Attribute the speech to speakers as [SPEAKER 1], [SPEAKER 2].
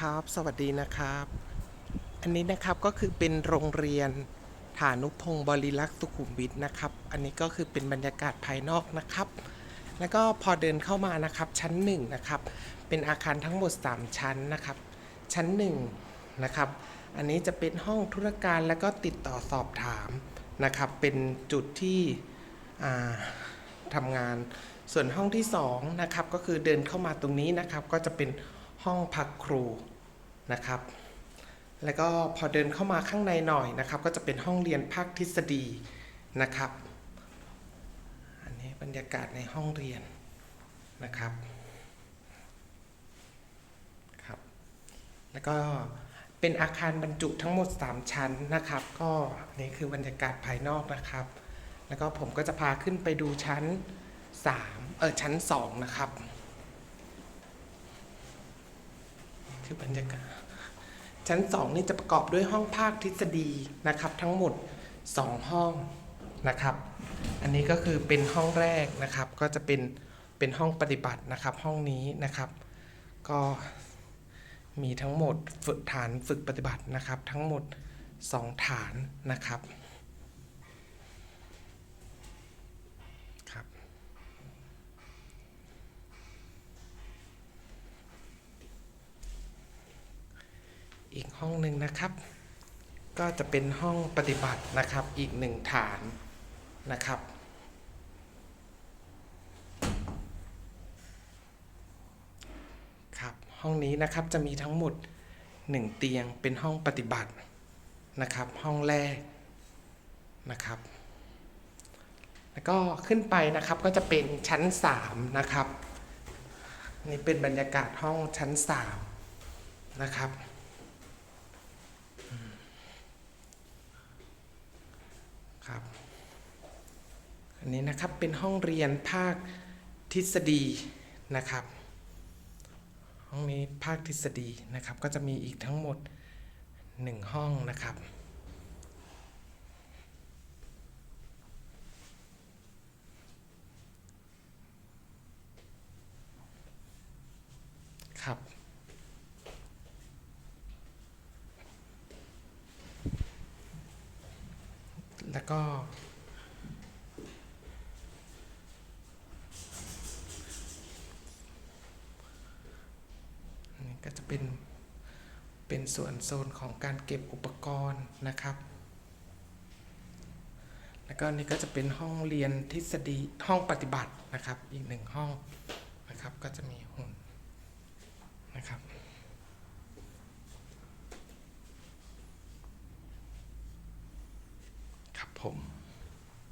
[SPEAKER 1] ครับ สวัสดีนะครับ อันนี้นะครับก็คือเป็นโรงเรียนฐานุพงศ์บริลักษ์สุขุมวิทนะครับ อันนี้ก็คือเป็นบรรยากาศภายนอกนะครับ แล้วก็พอเดินเข้ามานะครับชั้นหนึ่งนะครับ เป็นอาคารทั้งหมด 3 ชั้นนะครับ ชั้นหนึ่งนะครับ อันนี้จะเป็นห้องธุรการแล้วก็ติดต่อสอบถามนะครับ เป็นจุดที่ทำงาน ส่วนห้องที่2นะครับก็คือเดินเข้ามาตรงนี้นะครับ ก็จะเป็น ห้องพักครูนะครับ แล้วก็พอเดินเข้ามาข้างในหน่อยนะครับ ก็จะเป็นห้องเรียนภาคทฤษฎีนะครับ อันนี้บรรยากาศในห้องเรียนนะครับครับ แล้วก็เป็นอาคารบรรจุทั้งหมด 3 ชั้นนะครับ ก็นนี้คือบรรยากาศภายนอกนะครับ แล้วก็ผมก็จะพาขึ้นไปดูชั้น 3 เออชั้น 2 นะครับ คือบรรยากาศ ชั้น 2 นี่จะประกอบด้วยห้องภาคทฤษฎีนะครับ ทั้งหมด 2 ห้องนะครับ อันนี้ก็คือเป็นห้องแรกนะครับ ก็จะเป็นเป็นห้องปฏิบัตินะครับห้องนี้นะครับ ก็มีทั้งหมดฝึกฐานฝึกปฏิบัตินะครับ ทั้งหมด 2 ฐานนะครับครับ ห้องหนึ่งนะครับ ก็จะเป็นห้องปฏิบัตินะครับอีกหนึ่งฐานนะครับ ครับห้องนี้นะครับจะมีทั้งหมด 1 เตียงเป็นห้องปฏิบัตินะครับ ห้องแรกนะครับ แล้วก็ขึ้นไปนะครับก็จะเป็นชั้น 3 นะครับ นี่เป็นบรรยากาศห้องชั้น 3 นะครับครับ อันนี้นะครับเป็นห้องเรียนภาคทฤษฎีนะครับ ห้องนี้ภาคทฤษฎีนะครับก็จะมีอีกทั้งหมด 1 ห้องนะครับครับแล้วก็ อันนี้ ก็จะเป็นเป็นส่วนโซนของการเก็บอุปกรณ์นะครับ แล้วก็นี่ก็จะเป็นห้องเรียนทฤษฎีห้องปฏิบัตินะครับ อีกหนึ่งห้องนะครับก็จะมีหุ่นนะครับ